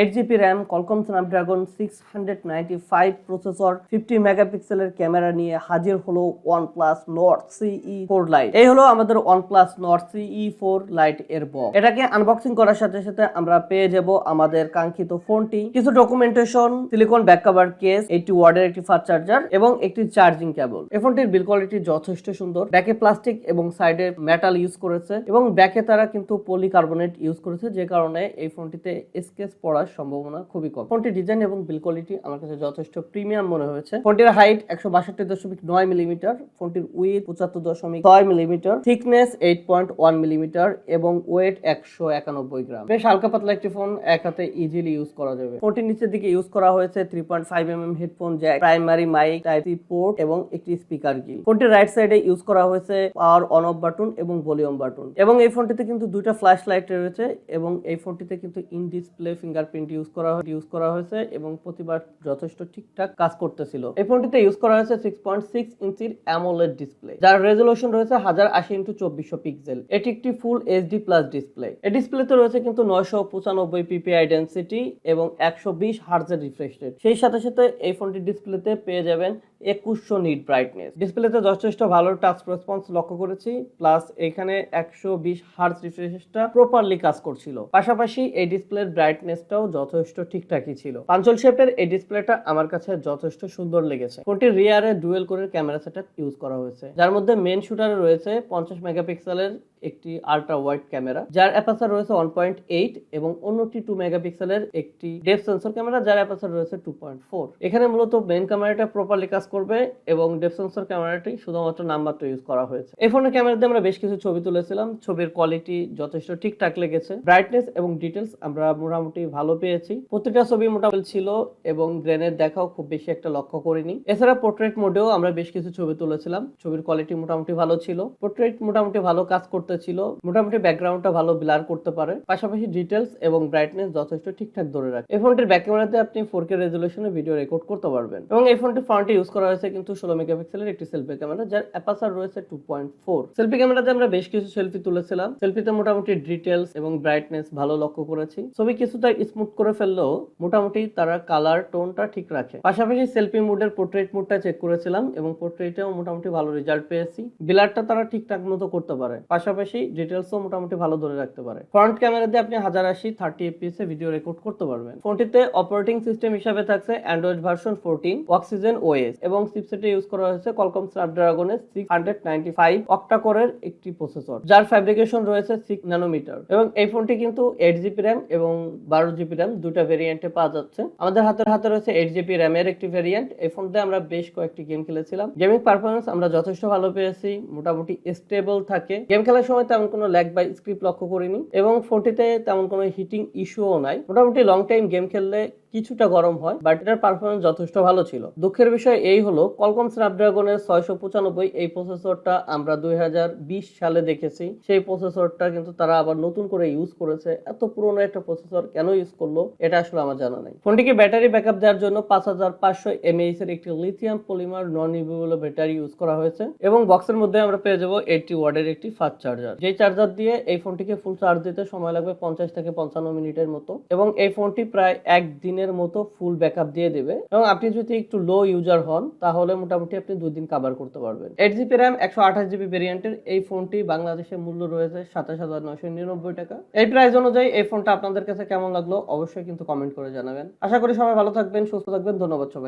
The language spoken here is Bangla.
Eight GB RAM Qualcomm Snapdragon six hundred ninety five processor fifty মেগাপিক্সেলের ক্যামেরা নিয়ে হাজির হলো OnePlus Nord CE four lite এই হলো আমাদের OnePlus Nord CE four লাইটের বক্স এটাকে আনবক্সিং করার সাথে সাথে আমরা পেয়ে যাব আমাদের কাঙ্ক্ষিত ফোনটি। কিছু documentation silicone back cover case eighty ওয়ার্ডের একটি ফাস্ট চার্জার এবং একটি চার্জিং কেবল এই ফোনটির বিল কোয়ালিটি যথেষ্ট সুন্দর। ব্যাকে প্লাস্টিক এবং সাইডে মেটাল ইউজ করেছে এবং ব্যাকে তারা কিন্তু পলিকার্বনেট ইউজ করেছে, যে কারণে এই ফোনটিতে স্কেচ পড়ার সম্ভাবনা খুবই কম। ফোনটির ডিজাইন এবং বিল কোয়ালিটি আমার কাছে যথেষ্ট প্রিমিয়াম মনে হয়েছে। ফোনটির হাইট একশো বাষট্টি দশমিক নয় মিলিমিটার, ফোনটির উইথ পঁচাত্তর দশমিক ছয় millimetre thickness eight point one millimetre এবং ওয়েট একশো একানব্বই গ্রাম। বেশ হালকা পাতলা একটি ফোন, এক হাতে ইজিলি ইউজ করা যাবে। ফোনটির নিচের দিকে ইউজ করা হয়েছে three point five M M headphone jack primary mic type port এবং একটি স্পিকার গিল ফোনটির রাইট সাইডে ইউজ করা হয়েছে পাওয়ার অন অফ বাটন এবং ভলিউম বাটন এবং এই ফোনটিতে কিন্তু দুইটা ফ্ল্যাশ লাইট রয়েছে এবং এই ফোনটিতে কিন্তু ইন ডিসপ্লে ফিঙ্গারপ্রিন্ট ইউজ করা ইউজ করা হয়েছে এবং প্রতিবার যথেষ্ট ঠিকঠাক কাজ করতেছিল। এই ফোনটিতে ইউজ করা হয়েছে সিক্স পয়েন্ট সিক্স ইঞ্চির অ্যামোলেড ডিসপ্লে যার রেজলিউশন রয়েছে হাজার আশি ইন্টু চব্বিশশো পিক্সেল এটি একটি ফুল এইচডি প্লাস ডিসপ্লে এই ডিসপ্লেতে রয়েছে কিন্তু নয়শো পঁচানব্বই পিপিআই ডেন্সিটি এবং একশো বিশ হার্জের রিফ্রেশ রেট সেই সাথে সাথে এই ফোনটির ডিসপ্লেতে পেয়ে যাবেন একুশশো নিট ব্রাইটনেস ডিসপ্লেতে যথেষ্ট ভালো টাচ রেসপন্স লক্ষ্য করেছি প্লাস এখানে একশো বিশ হার্জ রিফ্রেশটা প্রপারলি কাজ করছিল। পাশাপাশি এই ডিসপ্লের ব্রাইটনেসটাও যথেষ্ট ঠিকঠাকই ছিল। পাঞ্চল শেপের এই ডিসপ্লেটা আমার কাছে যথেষ্ট সুন্দর লেগেছে। ফোনটির রিয়ারে ডুয়েল করে ক্যামেরা সেটআপ ইউজ করা হয়েছে। যার মধ্যে মেন শুটারে রয়েছে পঞ্চাশ মেগাপিক্সেলের একটি আল্ট্রা ওয়াইড ক্যামেরা যার অ্যাপাসার রয়েছে ওয়ান পয়েন্ট এইট এবং অন্যটি টু মেগাপিক্সেলের একটি ডেপ সেন্সর ক্যামেরা যার অ্যাপাসার রয়েছে টু পয়েন্ট ফোর এখানে মূলত মেন ক্যামেরাটা প্রপারলি কাজ করবে এবং ডেপ সেন্সর ক্যামেরাটি শুধুমাত্র নাম্বারটা ইউজ করা হয়েছে। এই ফোনের ক্যামেরা আমরা বেশ কিছু ছবি তুলেছিলাম, ছবির কোয়ালিটি যথেষ্ট ঠিকঠাক লেগেছে। ব্রাইটনেস এবং ডিটেলস আমরা মোটামুটি ভালো পেয়েছি। প্রতিটা ছবি মোটামুটি ছিল এবং গ্রেনের দেখাও খুব বেশি একটা লক্ষ্য করিনি। এছাড়া পোর্ট্রেট মোডেও আমরা বেশ কিছু ছবি তুলেছিলাম, ছবির কোয়ালিটি মোটামুটি ভালো ছিল। পোর্ট্রেট মোটামুটি ভালো কাজ করতেছিল মোটামুটি ব্যাকগ্রাউন্ডটা ভালো ব্লার করতে পারে। পাশাপাশি ডিটেলস এবং ব্রাইটনেস যথেষ্ট ঠিকঠাক ধরে রাখে। এই ফোনটির ব্যাক ক্যামেরাতে আপনি ফোর কে রেজলিউশনে ভিডিও রেকর্ড করতে পারবেন। এবং এই ফোনটি ফ্রন্টে ইউজ করা হয়েছে কিন্তু ষোলো মেগাপিক্সেলের একটি সেলফি ক্যামেরা যার অ্যাপাসার রয়েছে টু পয়েন্ট ফোর সেলফি ক্যামেরাতে আমরা বেশ কিছু সেলফি তুলেছিলাম। সেলফিতে মোটামুটি ডিটেলস এবং ব্রাইটনেস ভালো লক্ষ্য করেছি। ছবি কিছুটা স্মুথ করে ফেললেও মোটামুটি তারা কালার টোনটা ঠিক রাখে। পাশাপাশি সেলফি মুডের পোর্ট্রেট মুডটা চেক করেছিলাম এবং পোর্ট্রেটেও মোটামুটি ভালো রেজাল্ট পেয়েছি। বিলারটা তারা ঠিকঠাক মতো করতে পারে। পাশাপাশি ডিটেলসও মোটামুটি ভালো ধরে রাখতে পারে। ফ্রন্ট ক্যামেরা দিয়ে আপনি হাজার আশি থার্টি এফপিএস এ ভিডিও রেকর্ড করতে পারবেন। ফোনটিতে অপারেটিং সিস্টেম হিসাবে থাকছে Android version fourteen oxygen OS এবং চিপসেটে ইউজ করা হয়েছে Qualcomm স্ন্যাপড্রাগনের six hundred ninety five octa কোরের একটি প্রসেসর যার ফ্যাব্রিকেশন রয়েছে সিক্স ন্যানোমিটার এবং এই ফোনটি কিন্তু এইট জিবি র্যাম এবং বারো জিবি র্যাম দুটা ভেরিয়েন্টে পাওয়া যাচ্ছে। আমাদের হাতের হাতে রয়েছে এইট জিবি র্যামের একটি ভেরিয়েন্ট এই ফোনতে আমরা বেশ কয়েকটি গেম খেলেছিলাম। গেমিং পারফরমেন্স আমরা যথেষ্ট ভালো পেয়েছি, মোটামুটি স্টেবল থাকে। গেম খেলার সময় তেমন কোনো ল্যাগ বা স্ক্রিপ্ট লক্ষ্য করিনি এবং ফোনটিতে তেমন কোনো হিটিং ইস্যুও নাই। মোটামুটি লং টাইম গেম খেললে কিছুটা গরম হয় বাট এটার পারফরমেন্স যথেষ্ট ভালো ছিল। দুঃখের বিষয় এই হলো কলকম স্ন্যাপড্রাগনের ছয়শো পঁচানব্বই, এই প্রসেসরটা আমরা দুই হাজার বিশ সালে দেখেছি। সেই প্রসেসরটা কিন্তু তারা আবার নতুন করে ইউজ করেছে। এত পুরনো একটা প্রসেসর কেন ইউজ করল, এটা আসলে আমার জানা নাই। ফোনটিকে ব্যাটারি ব্যাকআপ দেওয়ার জন্য পাঁচ হাজার পাঁচশো এমএইচ এর একটি lithium polymer non removable battery use করা হয়েছে। এবং বক্সের মধ্যে আমরা পেয়ে যাব এইটটি ওয়ার্ডের একটি ফাস্ট চার্জার যেই চার্জার দিয়ে এই ফোনটিকে ফুল চার্জ দিতে সময় লাগবে পঞ্চাশ থেকে পঞ্চান্ন মিনিটের মতো। এবং এই ফোনটি প্রায় এক দিনের মতো ফুল ব্যাকআপ দিয়ে দেবে। এবং আপনি যদি একটু লো ইউজার হন, তাহলে মোটামুটি আপনি দুই দিন কাভার করতে পারবেন। এইট জিবি র্যাম একশো আঠাশ জিবি ভেরিয়েন্টের এই ফোনটি বাংলাদেশের মূল্য রয়েছে সাতাশ হাজার নয়শো নিরানব্বই টাকা। এই প্রাইস অনুযায়ী এই ফোনটা আপনাদের কাছে কেমন লাগল অবশ্যই কিন্তু কমেন্ট করে জানাবেন। আশা করি সবাই ভালো থাকবেন, সুস্থ থাকবেন, ধন্যবাদ সবাই